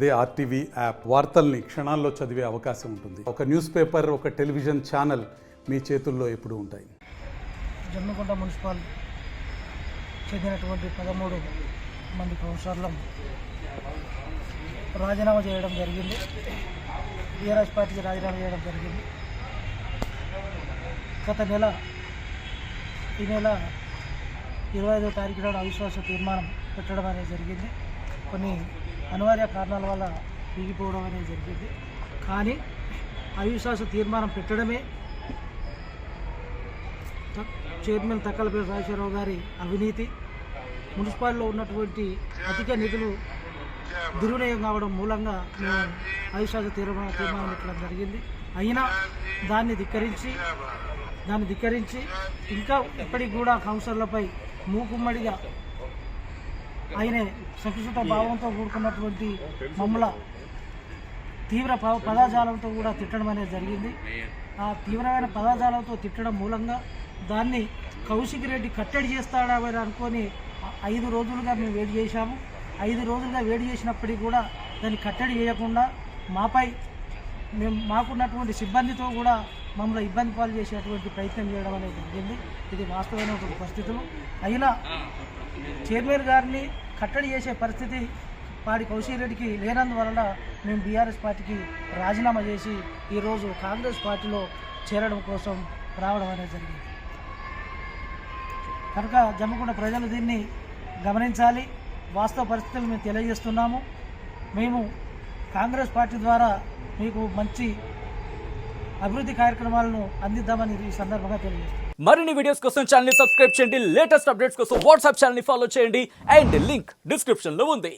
అదే RTV app. వార్తల్ని క్షణాల్లో చదివే అవకాశం ఉంటుంది. ఒక న్యూస్ పేపర్ ఒక టెలివిజన్ ఛానల్ మీ చేతుల్లో ఎప్పుడు ఉంటాయి. జమ్మికొండ మున్సిపల్ చెందినటువంటి పదమూడు మంది కౌన్సిలర్లం రాజీనామా చేయడం జరిగింది. బీఆర్ఎస్ పార్టీకి రాజీనామా చేయడం జరిగింది. గత నెల ఈ నెల ఇరవై ఐదో తారీఖు నాడు అవిశ్వాస తీర్మానం పెట్టడం అనేది జరిగింది. కొన్ని అనివార్య కారణాల వల్ల పీగిపోవడం అనేది జరిగింది. కానీ అవిశ్వాస తీర్మానం పెట్టడమే చైర్మన్ తక్కలపేట రాజశేఖరరావు గారి అవినీతి. మున్సిపాలిటీలో ఉన్నటువంటి అధిక నిధులు దుర్వినియోగం కావడం మూలంగా మేము అవిశ్వాస తీర్మానం తీర్మానం పెట్టడం జరిగింది. అయినా దాన్ని ధిక్కరించి దాన్ని ధిక్కరించి ఇంకా ఇప్పటికి కూడా కౌన్సిలర్లపై మూకుమ్మడిగా ఆయనే సంకుచిత భావంతో కూడుకున్నటువంటి మమ్మల తీవ్ర ప- పదజాలంతో కూడా తిట్టడం అనేది జరిగింది. ఆ తీవ్రమైన పదజాలంతో తిట్టడం మూలంగా దాన్ని కౌశిక్ రెడ్డి కట్టడి చేస్తాడా అని అనుకొని ఐదు రోజులుగా మేము వేడి చేశాము. ఐదు రోజులుగా వేడి చేసినప్పటికీ కూడా దాన్ని కట్టడి చేయకుండా మాపై మేము మాకున్నటువంటి సిబ్బందితో కూడా మమ్మల్ని ఇబ్బంది పాలు చేసేటువంటి ప్రయత్నం చేయడం అనేది జరిగింది. ఇది వాస్తవమైనటువంటి పరిస్థితులు. అయినా చైర్మన్ గారిని కట్టడి చేసే పరిస్థితి పాడి కౌశిక్ రెడ్డికి లేనందువలన మేము బీఆర్ఎస్ పార్టీకి రాజీనామా చేసి ఈరోజు కాంగ్రెస్ పార్టీలో చేరడం కోసం రావడం అనేది జరిగింది. కనుక జమ్మకుంట ప్రజలు దీన్ని గమనించాలి. వాస్తవ పరిస్థితులు మేము తెలియజేస్తున్నాము. మేము కాంగ్రెస్ పార్టీ ద్వారా మీకు మంచి అభివృద్ధి కార్యక్రమాలను అందిద్దామని ఈ సందర్భంగా తెలియజేస్తాను మరిన్ని వీడియోస్ కోసం ఛానల్ సబ్స్క్రైబ్ చేయండి. లేటెస్ట్ అప్డేట్స్ కోసం వాట్సాప్ ఛానల్ ఫాలో చేయండి. అండ్ లింక్ డిస్క్రిప్షన్లో ఉంది.